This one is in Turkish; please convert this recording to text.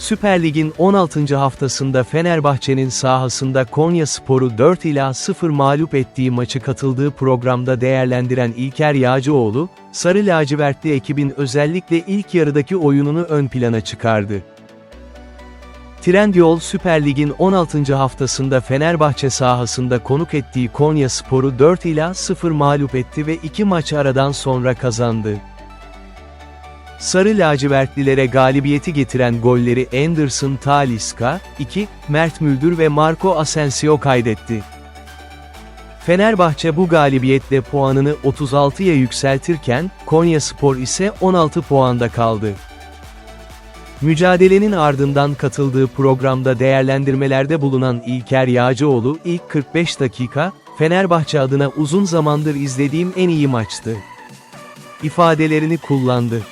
Süper Lig'in 16. haftasında Fenerbahçe'nin sahasında Konya Sporu 4 ila 0 mağlup ettiği maçı katıldığı programda değerlendiren İlker Yağcıoğlu, Sarı lacivertli ekibin özellikle ilk yarıdaki oyununu ön plana çıkardı. Trendyol Süper Lig'in 16. haftasında Fenerbahçe sahasında konuk ettiği Konya Sporu 4 ila 0 mağlup etti ve 2 maç aradan sonra kazandı. Sarı lacivertlilere galibiyeti getiren golleri Anderson Talisca, 2, Mert Müldür ve Marco Asensio kaydetti. Fenerbahçe bu galibiyetle puanını 36'ya yükseltirken, Konyaspor ise 16 puanda kaldı. Mücadelenin ardından katıldığı programda değerlendirmelerde bulunan İlker Yağcıoğlu ilk 45 dakika, Fenerbahçe adına uzun zamandır izlediğim en iyi maçtı. ifadelerini kullandı.